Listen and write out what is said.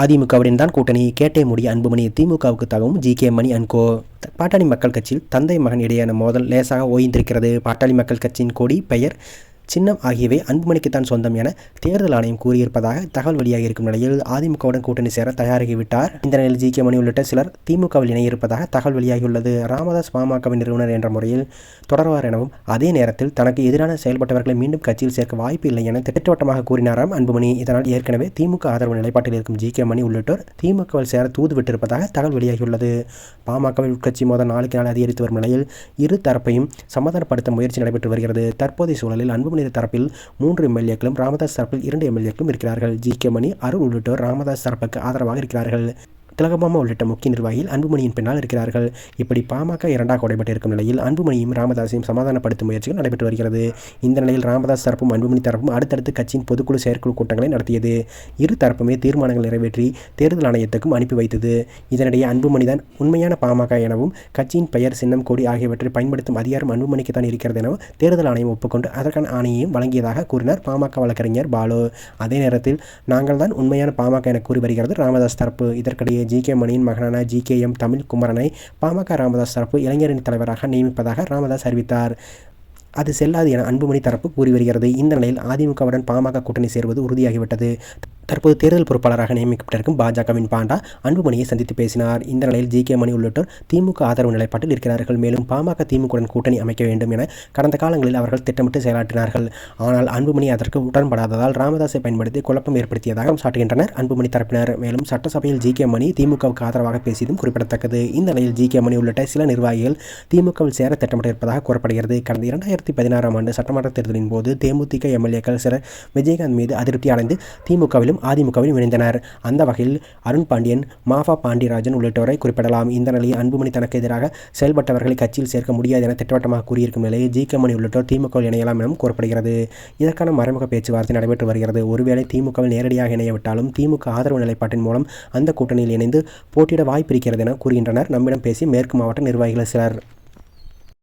அதிமுகவுடன் தான் கூட்டணி. கேட்டே முடி அன்புமணி திமுகவுக்கு தகவும் G K Mani and co. Pattali Makkal கட்சியில் தந்தை மகன் இடையேயான மோதல் லேசாக ஓய்ந்திருக்கிறது. பாட்டாளி மக்கள் கட்சியின் கொடி பெயர் சின்னம் ஆகியவை அன்புமணிக்குத்தான் சொந்தம் என தேர்தல் ஆணையம் கூறியிருப்பதாக தகவல் வெளியாகி இருக்கும் நிலையில் அதிமுகவுடன் கூட்டணி சேர தயாராகிவிட்டார். இந்த நிலையில் ஜி. கே. மணி உள்ளிட்ட சிலர் திமுகவில் இணையிருப்பதாக தகவல் வெளியாகியுள்ளது. ராமதாஸ் பாமகவின் நிறுவனர் என்ற முறையில் தொடர்வார் எனவும் அதே நேரத்தில் தனக்கு எதிரான செயல்பட்டவர்களை மீண்டும் கட்சியில் சேர்க்க வாய்ப்பு இல்லை என திட்டவட்டமாக கூறினாராம் அன்புமணி. இதனால் ஏற்கனவே திமுக ஆதரவு நிலைப்பாட்டில் இருக்கும் ஜி. கே. மணி உள்ளிட்டோர் திமுகவில் சேர தூது விட்டிருப்பதாக தகவல் வெளியாகியுள்ளது. பாமகவில் உட்கட்சி மோதல் நாளுக்கு நாள் அதிகரித்து வரும் நிலையில் இரு தரப்பையும் சமாதானப்படுத்த முயற்சி நடைபெற்று வருகிறது. தற்போதைய சூழலில் அன்புமணி தரப்பில் மூன்று எம்எல்ஏக்களும் ராமதாஸ் தரப்பில் இரண்டு எம்எல்ஏக்களும் இருக்கிறார்கள். ஜி. கே. மணி அருள் உள்ளிட்டோர் ராமதாஸ் தரப்புக்கு ஆதரவாக இருக்கிறார்கள். திலகபாமா உள்ளிட்ட முக்கிய நிர்வாகிகள் அன்புமணியின் பின்னால் இருக்கிறார்கள். இப்படி பாமக இரண்டாக உடைபட்டிருக்கும் நிலையில் அன்புமணியும் ராமதாஸையும் சமாதானப்படுத்தும் முயற்சிகள் நடைபெற்று வருகிறது. இந்த நிலையில் ராமதாஸ் தரப்பும் அன்புமணி தரப்பும் அடுத்தடுத்து கட்சியின் பொதுக்குழு செயற்குழு கூட்டங்களை நடத்தியது. இரு தரப்புமே தீர்மானங்கள் நிறைவேற்றி தேர்தல் ஆணையத்துக்கும் அனுப்பி வைத்தது. இதனிடையே அன்புமணி தான் உண்மையான பாமக எனவும் கட்சியின் பெயர் சின்னம் கொடி ஆகியவற்றை பயன்படுத்தும் அதிகாரம் அன்புமணிக்கு தான் இருக்கிறது எனவும் தேர்தல் ஆணையம் ஒப்புக்கொண்டு அதற்கான ஆணையையும் வழங்கியதாக கூறினார் பாமக வழக்கறிஞர் பாலு. அதே நேரத்தில் நாங்கள் தான் உண்மையான பாமக என கூறி வருகிறது ராமதாஸ் தரப்பு. இதற்கிடையே ஜி கே மணியின் மகனான ஜி கே எம் தமிழ் குமரனை பாமக ராமதாஸ் தரப்பு இளைஞரணி தலைவராக நியமிப்பதாக ராமதாஸ் அறிவித்தார். அது செல்லாது என அன்புமணி தரப்பு கூறி வருகிறது. இந்த நிலையில் அதிமுகவுடன் பாமக கூட்டணி சேர்வது உறுதியாகிவிட்டது. தற்போது தேர்தல் பொறுப்பாளராக நியமிக்கப்பட்டிருக்கும் பாஜகவின் பாண்டா அன்புமணியை சந்தித்து பேசினார். இந்த நிலையில் ஜி கே மணி உள்ளிட்டோர் திமுக ஆதரவு நிலைப்பாட்டில் இருக்கிறார்கள். மேலும் பாமக திமுகவுடன் கூட்டணி அமைக்க வேண்டும் என கடந்த காலங்களில் அவர்கள் திட்டமிட்டு செயலாற்றினார்கள். ஆனால் அன்புமணி அதற்கு உடன்படாததால் ராமதாஸை பயன்படுத்தி குழப்பம் ஏற்படுத்தியதாக சாட்டுகின்றனர் அன்புமணி தரப்பினர். மேலும் சட்டசபையில் ஜி கே மணி திமுகவுக்கு ஆதரவாக பேசியதும் குறிப்பிடத்தக்கது. இந்த நிலையில் ஜி கே மணி உள்ளிட்ட சில நிர்வாகிகள் திமுகவில் சேர திட்டமிட்டிருப்பதாக கூறப்படுகிறது. கடந்த இரண்டாயிரத்தி பதினாறாம் ஆண்டு சட்டமன்ற தேர்தலின் போது தேமுதிக எம்எல்ஏக்கள் சிலர் விஜயகாந்த் மீது அதிருப்தி அடைந்து திமுகவிலும் அதிமுகவில் இணைந்தனர். அந்த வகையில் அருண் பாண்டியன் மாஃபா பாண்டியராஜன் உள்ளிட்டோரை குறிப்பிடலாம். இந்த நிலையில் அன்புமணி தனக்கு எதிராக செயல்பட்டவர்களை கட்சியில் சேர்க்க முடியாது என திட்டவட்டமாக கூறியிருக்கும் நிலையில் ஜி கே மணி உள்ளிட்டோர் திமுக இணையலாம் எனவும் கூறப்படுகிறது. இதற்கான மறைமுக பேச்சுவார்த்தை நடைபெற்று வருகிறது. ஒருவேளை திமுகவில் நேரடியாக இணையவிட்டாலும் திமுக ஆதரவு நிலைப்பாட்டின் மூலம் அந்த கூட்டணியில் இணைந்து போட்டியிட வாய்ப்பிருக்கிறது என கூறுகின்றனர். நம்மிடம் பேசி மேற்கு மாவட்ட நிர்வாகிகள் சிலர்.